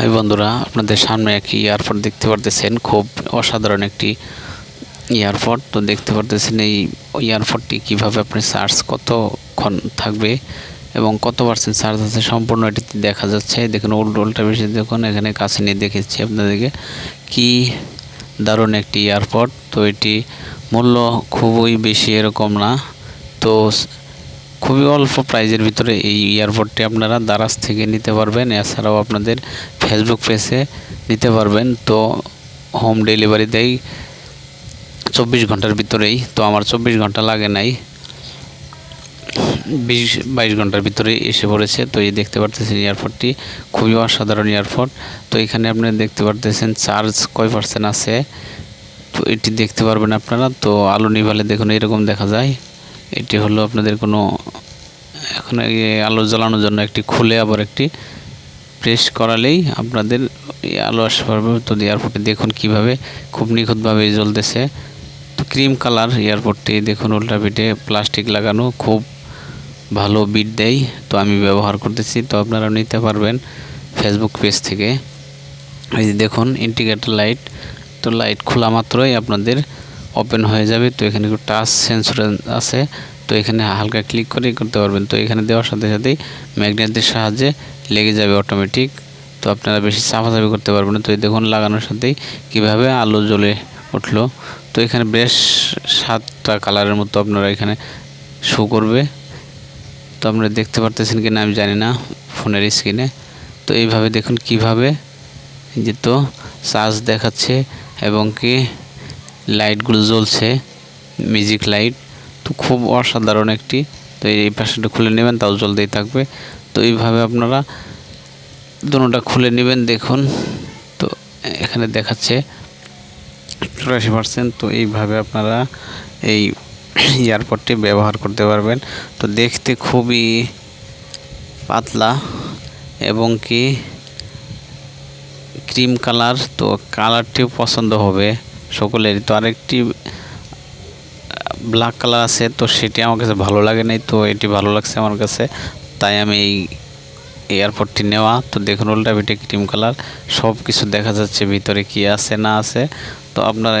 High বন্ধুরা, আপনাদের সামনে একটি এয়ারপোর্ট দেখতে পারতেছেন, খুব অসাধারণ একটি এয়ারপোর্ট তো দেখতে পারতেছেন এই এয়ারপোর্টটি কীভাবে আপনি চার্জ কতক্ষণ থাকবে এবং কত পার্সেন্ট চার্জ আছে সম্পূর্ণ এটিতে দেখা যাচ্ছে। দেখুন, উল্টো উল্টা বেশি দেখুন, এখানে কাছে নিয়ে দেখেছি আপনাদেরকে কি দারুণ একটি এয়ারপোর্ট তো এটি মূল্য খুবই বেশি এরকম না। তো খুবই অল্প প্রাইজের ভিতরে এই এয়ারপোর্টটি আপনারা দারাজ থেকে নিতে পারবেন। এছাড়াও আপনাদের ফেসবুক পেজে নিতে পারবেন। তো হোম ডেলিভারি দেয় চব্বিশ ঘণ্টার ভিতরেই। তো আমার চব্বিশ ঘণ্টা লাগে নাই। বিশ, বাইশ ঘণ্টার ভিতরে এসে পড়েছে। তো এই দেখতে পারতেছেন এয়ারপোর্টটি খুবই অসাধারণ এয়ারপোর্ট তো এখানে আপনারা দেখতে পারতেছেন চার্জ কয় পার্সেন্ট আছে? তো এটি দেখতে পারবেন আপনারা। তো আলো নিভালে দেখুন, এরকম দেখা যায়। এটি হলো আপনাদের কোনো, এখন আলো জ্বালানোর জন্য একটি খুলে আবার একটি প্রেস করালেই আপনাদের আলো আসতে পারবে তো এয়ারপোর্টে দেখুন কীভাবে খুব নিখুঁতভাবে জ্বলতেছে। তো ক্রিম কালার এয়ারপোর্টটি দেখুন, উল্টা পিঠে প্লাস্টিক লাগানো খুব ভালো বিট দেয়। তো আমি ব্যবহার করতেছি, তো আপনারা নিতে পারবেন ফেসবুক পেজ থেকে। এই যে দেখুন ইন্ডিকেটর লাইট তো লাইট খোলা মাত্রই আপনাদের ওপেন হয়ে যাবে। তো এখানে টাচ সেন্সর আছে। তো এখানে হালকা ক্লিক করেই করতে পারবেন। তো এখানে দেওয়ার সাথে সাথেই ম্যাগনেটের সাহায্যে লেগে যাবে অটোমেটিক তো আপনারা বেশি চাপাচাপি করতে পারবেন তো এই দেখুন লাগানোর সাথেই কীভাবে আলো জ্বলে উঠল। তো এখানে বেশ সাতটা কালারের মতো আপনারা এখানে শো করবে। তো আপনারা দেখতে পারতেছেন কিনা আমি জানি না ফোনের স্ক্রিনে তো এইভাবে দেখুন কীভাবে যে তো চার্জ দেখাচ্ছে এবং কি লাইটগুলো জ্বলছে মিউজিক লাইট তো খুব অসাধারণ একটি। তো এই পাশেটা খুলে নেবেন, তাও জ্বলতেই থাকবে। তো এইভাবে আপনারা দুটোটা খুলে নেবেন, দেখুন। তো এখানে দেখাচ্ছে চুরাশি পার্সেন্ট। তো এইভাবে আপনারা এই এয়ারপোর্টটি ব্যবহার করতে পারবেন। তো দেখতে খুবই পাতলা এবং কি ক্রিম কালার, তো কালারটিও পছন্দ হবে সকলেরই। তো আরেকটি ব্ল্যাক কালার আছে, তো সেটি আমার কাছে ভালো লাগে নাই, তো এটি ভালো লাগছে আমার কাছে। তাই আমি এই এয়ারপোর্টটি নেওয়া। তো দেখুন, উল্টা পিঠে ক্রিম কালার সব কিছু দেখা যাচ্ছে ভিতরে কি আছে, না আছে। তো আপনারা